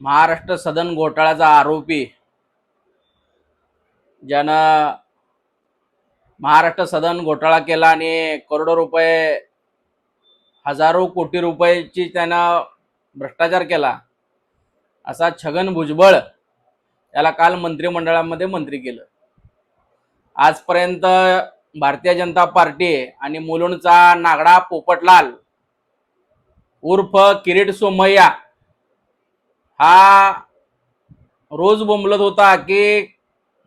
महाराष्ट्र सदन घोटाळ्याचा आरोपी ज्यानं महाराष्ट्र सदन घोटाळा केला आणि करोडो रुपये हजारो कोटी रुपयाची त्यानं भ्रष्टाचार केला असा छगन भुजबळ याला काल मंत्रिमंडळामध्ये मंत्री केलं. आजपर्यंत भारतीय जनता पार्टी आणि मुलुंडचा नागडा पोपटलाल उर्फ किरीट सोमय्या हा रोज बोंबलत होता की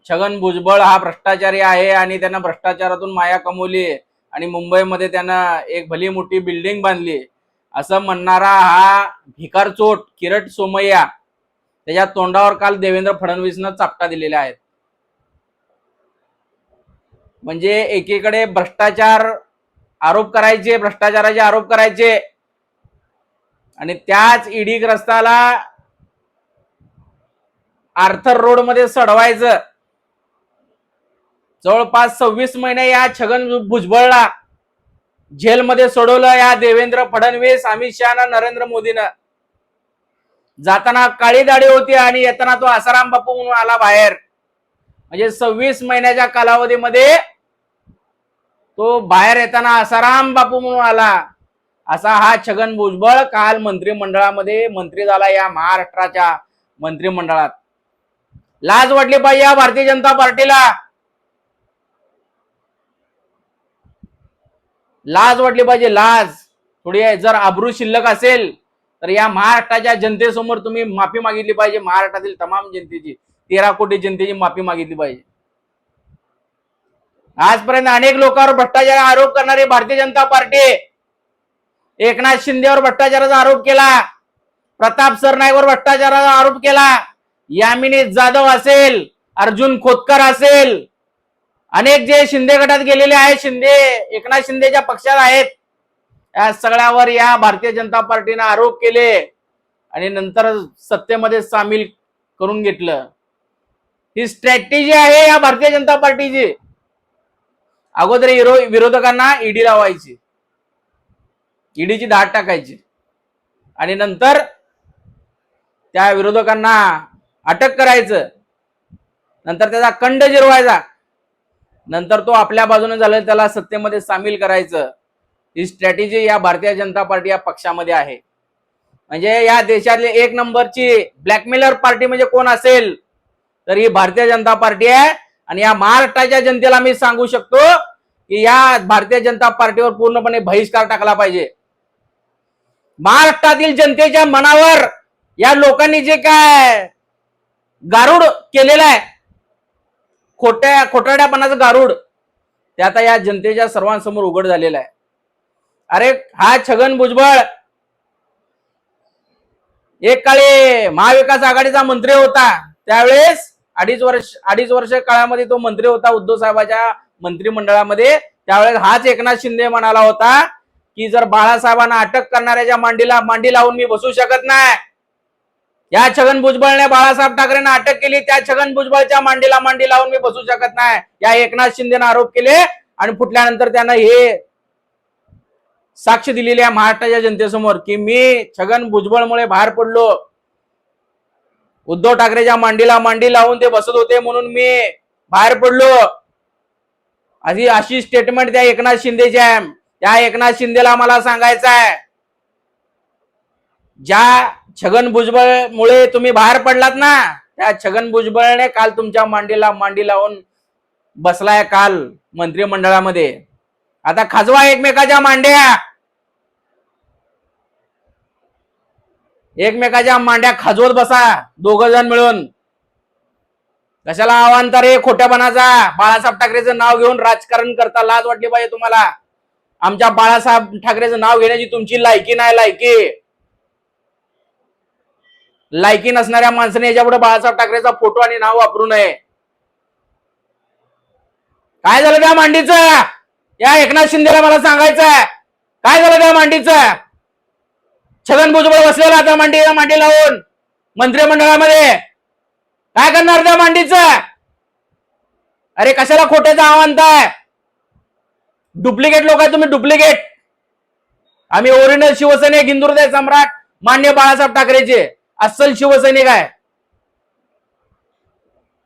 छगन भुजबळ हा भ्रष्टाचारी आहे आणि त्यानं भ्रष्टाचारातून माया कमवली आणि मुंबईमध्ये त्यानं एक भली मोठी बिल्डिंग बांधली असं म्हणणारा हा भिकार चोट किरट सोमय्या त्याच्या तोंडावर काल देवेंद्र फडणवीसनं चापटा दिलेल्या आहेत. म्हणजे एकीकडे भ्रष्टाचार आरोप करायचे भ्रष्टाचाराचे आरोप करायचे. आणि त्याच ईडी ग्रस्ताला आर्थर रोडमध्ये सडवायचं. जवळपास सव्वीस महिने या छगन भुजबळला जेलमध्ये सोडवलं या देवेंद्र फडणवीस अमित शहा नरेंद्र मोदीनं. जाताना काळी दाढी होती आणि येताना तो आसाराम बापू म्हणून आला बाहेर. म्हणजे सव्वीस महिन्याच्या कालावधीमध्ये तो बाहेर येताना आसाराम बापू म्हणून आला. असा हा छगन भुजबळ काल मंत्रिमंडळामध्ये मंत्री झाला या महाराष्ट्राच्या मंत्रिमंडळात. लाज वाटली पाहिजे या भारतीय जनता पार्टीला. लाज वाटली पाहिजे लाज. थोडी जर आब्रू शिल्लक असेल तर या महाराष्ट्राच्या जनतेसमोर तुम्ही माफी मागितली पाहिजे महाराष्ट्रातील तमाम जनतेची. तेरा कोटी जनतेची माफी मागितली पाहिजे. आजपर्यंत अनेक लोकांवर भ्रष्टाचार आरोप करणारी भारतीय जनता पार्टी एकनाथ शिंदेवर भ्रष्टाचाराचा आरोप केला प्रताप सरनाईकवर भ्रष्टाचाराचा आरोप केला यामिनी जाधव असेल अर्जुन खोतकर असेल अनेक जे शिंदे गटात गेलेले आहेत शिंदे एकनाथ शिंदेच्या पक्षात आहेत या सगळ्यावर या भारतीय जनता पार्टीने आरोप केले आणि नंतर सत्तेमध्ये सामील करून घेतलं. ही स्ट्रॅटेजी आहे या भारतीय जनता पार्टीची. अगोदर विरोधकांना ईडी लावायची. ईडीची दाट टाकायची. आणि नंतर त्या विरोधकांना अटक करायचं. नंतर त्याचा कंड जिरवायचा. नंतर तो आपल्या बाजूने झालं त्याला सत्तेमध्ये सामील करायचं. ही स्ट्रॅटेजी या भारतीय जनता पार्टी या पक्षामध्ये आहे. म्हणजे या देशातली एक नंबरची ब्लॅकमेलर पार्टी म्हणजे कोण असेल? तर ही भारतीय जनता पार्टी आहे. आणि या महाराष्ट्राच्या जनतेला मी सांगू शकतो की या भारतीय जनता पार्टीवर पूर्णपणे बहिष्कार टाकला पाहिजे. महाराष्ट्रातील जनतेच्या मनावर या लोकांनी जे काय गारुड केलेला आहे. खोट्या खोटाड्यापणाचं गारुड. ते आता या जनतेच्या सर्वांसमोर उघड झालेलं आहे. अरे हा छगन भुजबळ. एक काळी महाविकास आघाडीचा मंत्री होता. त्यावेळेस अडीच वर्ष अडीच वर्ष काळामध्ये तो मंत्री होता उद्धव साहेबाच्या मंत्रिमंडळामध्ये. त्यावेळेस हाच एकनाथ शिंदे म्हणाला होता की जर बाळासाहेबांना अटक करणाऱ्याच्या मांडीला मांडी लावून मी बसू शकत नाही. या छगन भुजबळने बाळासाहेब ठाकरेंना अटक केली. त्या छगन भुजबळच्या मांडीला मांडी लावून मी बसू शकत नाही. या एकनाथ शिंदेनं आरोप केले आणि फुटल्यानंतर त्यानं हे साक्ष दिलेली आहे महाराष्ट्राच्या जनतेसमोर की मी छगन भुजबळमुळे बाहेर पडलो. उद्धव ठाकरेच्या मांडीला मांडी लावून ते बसत होते म्हणून मी बाहेर पडलो. अशी अशी स्टेटमेंट त्या एकनाथ शिंदेची आहे. त्या एकनाथ शिंदेला मला सांगायचं आहे. ज्या छगन भुजबळ मुळे तुम्ही बाहेर पडलात ना त्या छगन भुजबळने काल तुमच्या मांडीला मांडी लावून बसलाय काल मंत्रिमंडळामध्ये. आता खाजवा एकमेकाच्या मांड्या. एकमेकाच्या मांड्या खाजवत बसा दोघ जण मिळून. कशाला अवांतर रे खोट्यापणाचा? बाळासाहेब ठाकरेचं नाव घेऊन राजकारण करता लाज वाटली पाहिजे तुम्हाला. आमच्या बाळासाहेब ठाकरेचं नाव घेण्याची तुमची लायकी नाही लायकी. लायकी नसणाऱ्या माणसाने याच्यापुढे बाळासाहेब ठाकरेचा फोटो आणि नाव वापरू नये. काय झालं त्या मांडीचं? या एकनाथ शिंदेला मला सांगायचं काय झालं त्या मांडीचं? छगन भुजबळ बसलेला आता मांडी मांडी लावून मंत्रिमंडळामध्ये. काय करणार त्या मांडीचं? अरे कशाला खोट्याचं आव्हान आहे डुप्लिकेट लोक आहे तुम्ही डुप्लिकेट. आम्ही ओरिजिनल शिवसेने हिंदुर्दय सम्राट मान्य बाळासाहेब ठाकरेचे. अस्सल शिवसैनिक आहे.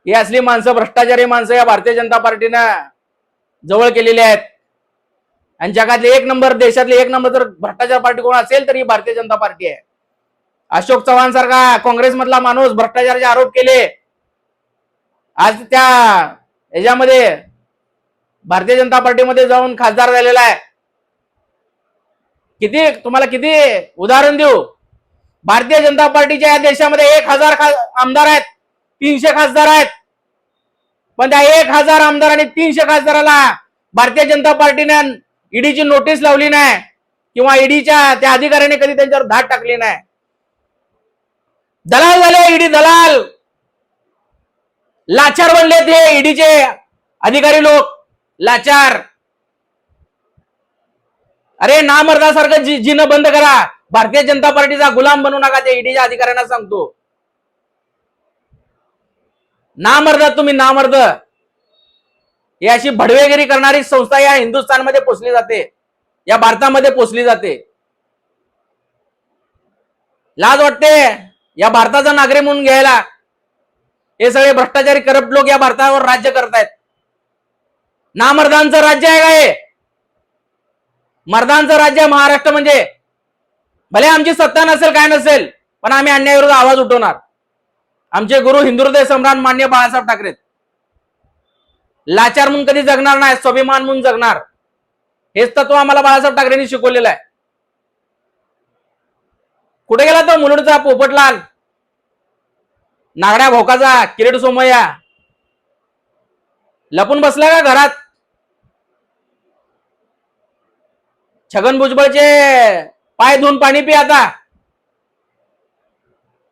ही असली माणसं भ्रष्टाचारी माणसं या भारतीय जनता पार्टीनं जवळ केलेली आहेत. आणि जगातले एक नंबर देशातले एक नंबर जर भ्रष्टाचार पार्टी कोण असेल तर ही भारतीय जनता पार्टी आहे. अशोक चव्हाण सारखा काँग्रेसमधला माणूस भ्रष्टाचाराचे आरोप केले. आज त्या याच्यामध्ये भारतीय जनता पार्टीमध्ये जाऊन खासदार झालेला आहे. किती तुम्हाला किती उदाहरण देऊ? भारतीय जनता पार्टीच्या या देशामध्ये एक हजार आमदार आहेत तीनशे खासदार आहेत. पण त्या एक हजार आमदार आणि तीनशे खासदाराला भारतीय जनता पार्टीने ईडीची नोटीस लावली नाही किंवा ईडीच्या त्या अधिकाऱ्याने कधी त्यांच्यावर धाड टाकली नाही. दलाल झाले ईडी दलाल. लाचार बनले ते ईडीचे अधिकारी लोक. लाचार. अरे नामर्दासारखं जी जिन बंद करा. भारतीय जनता पार्टीचा गुलाम बनू नका ते ईडीच्या अधिकाऱ्यांना सांगतो. नामर्द तुम्ही नामर्द. ही अशी भडवेगिरी करणारी संस्था या हिंदुस्थानमध्ये पोचली जाते. या भारतामध्ये पोचली जाते. लाज वाटते या भारताचा नागरिक म्हणून घ्यायला. हे सगळे भ्रष्टाचारी करप्ट लोक या भारतावर राज्य करतायत. नामर्दांचं राज्य आहे का हे? मर्दांचं राज्य महाराष्ट्र म्हणजे भले आमची सत्ता नसेल काय नसेल पण आम्ही अन्यायाविरुद्ध आवाज उठवणार. आमचे गुरु हिंदू हृदय सम्राट मान्य बाळासाहेब ठाकरे लाचार म्हणून कधी जगणार नाही स्वाभिमान म्हणून जगणार. हेच तत्व आम्हाला बाळासाहेब ठाकरेंनी शिकवलेलं आहे. कुठे गेला तो मुलुडचा पोपटलाल? नागड्या भोकाचा किरीट सोमय्या. लपून बसला का घरात? छगन भुजबळचे पाय धुवून पाणी पी आता.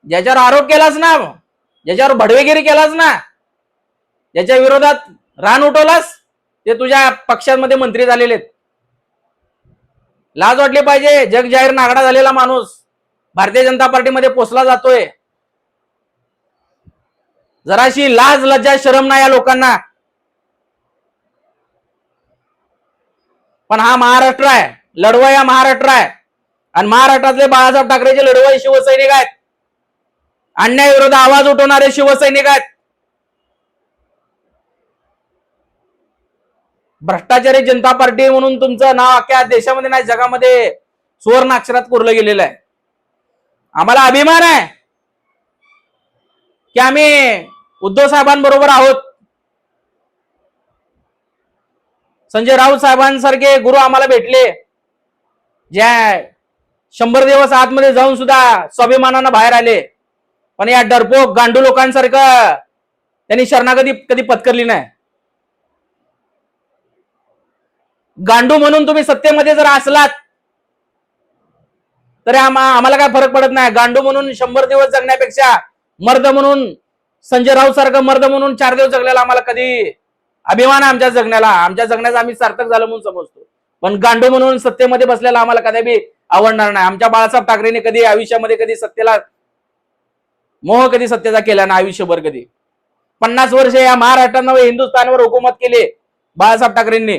ज्याच्यावर आरोप केलास ना ज्याच्यावर भडवेगिरी केलास ना ज्याच्या विरोधात रान उठवलास ते तुझ्या पक्षांमध्ये मंत्री झालेले आहेत. लाज वाटली पाहिजे जग जाहीर नागडा झालेला माणूस भारतीय जनता पार्टीमध्ये पोचला जातोय. जराशी लाज लज्जा शरम नाही या लोकांना. पण हा महाराष्ट्र आहे लढवा या महाराष्ट्र आहे. आणि महाराष्ट्रातले बाळासाहेब ठाकरेचे लढवय शिवसैनिक आहेत. अन्यायाविरोधात आवाज उठवणारे शिवसैनिक आहेत. भ्रष्टाचारी जनता पार्टी म्हणून तुमचं नाव अख्ख्या देशामध्ये नाही जगामध्ये सुवर्ण अक्षरात कोरलं गेलेलं आहे. आम्हाला अभिमान आहे की आम्ही उद्धव साहेबांबरोबर आहोत. संजय राऊत साहेबांसारखे गुरु आम्हाला भेटले. ज्या. शंभर दिवस आतमध्ये जाऊन सुद्धा स्वाभिमानानं बाहेर आले. पण या डरपोक गांडू लोकांसारखं त्यांनी शरणागती कधी पत्करली नाही. गांडू म्हणून तुम्ही सत्तेमध्ये जर असलात तरी आम्हाला काय फरक पडत नाही. गांडू म्हणून शंभर दिवस जगण्यापेक्षा मर्द म्हणून संजय राऊत सारखं मर्द म्हणून चार दिवस जगलेला आम्हाला कधी अभिमान आहे आमच्या जगण्याला. आमच्या जगण्याचा आम्ही सार्थक झालं म्हणून समजतो. पण गांडू म्हणून सत्तेमध्ये बसलेला आम्हाला कधी आवडणार नाही. आमच्या बाळासाहेब ठाकरेंनी कधी आयुष्यामध्ये कधी सत्तेला मोह कधी सत्तेचा केला ना आयुष्यभर कधी. पन्नास वर्ष या महाराष्ट्रानं हिंदुस्थानवर हुकूमत केली बाळासाहेब ठाकरेंनी.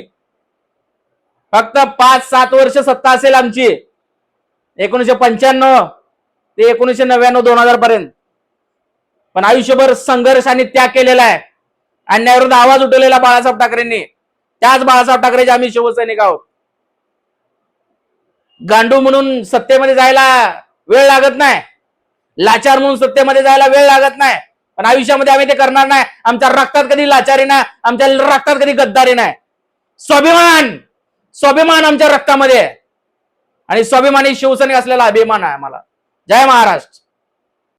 फक्त पाच सात वर्ष सत्ता असेल आमची. एकोणीशे पंच्याण्णव ते एकोणीशे नव्याण्णव दोन हजार पर्यंत. पण आयुष्यभर संघर्ष आणि त्याग केलेला आहे. अन्यायाविरुद्ध आवाज उठवलेला बाळासाहेब ठाकरेंनी. त्याच बाळासाहेब ठाकरेचे आम्ही शिवसैनिक आहोत. गांडू म्हणून सत्तेमध्ये जायला वेळ लागत नाही. लाचार म्हणून सत्तेमध्ये जायला वेळ लागत नाही. पण आयुष्यामध्ये आम्ही ते करणार नाही. आमच्या रक्तात कधी लाचारी नाही आमच्या रक्तात कधी गद्दारी नाही. स्वाभिमान! स्वाभिमान आमच्या रक्तामध्ये. आहे आणि स्वाभिमानी शिवसैनिक असलेला अभिमान आहे आम्हाला. जय महाराष्ट्र!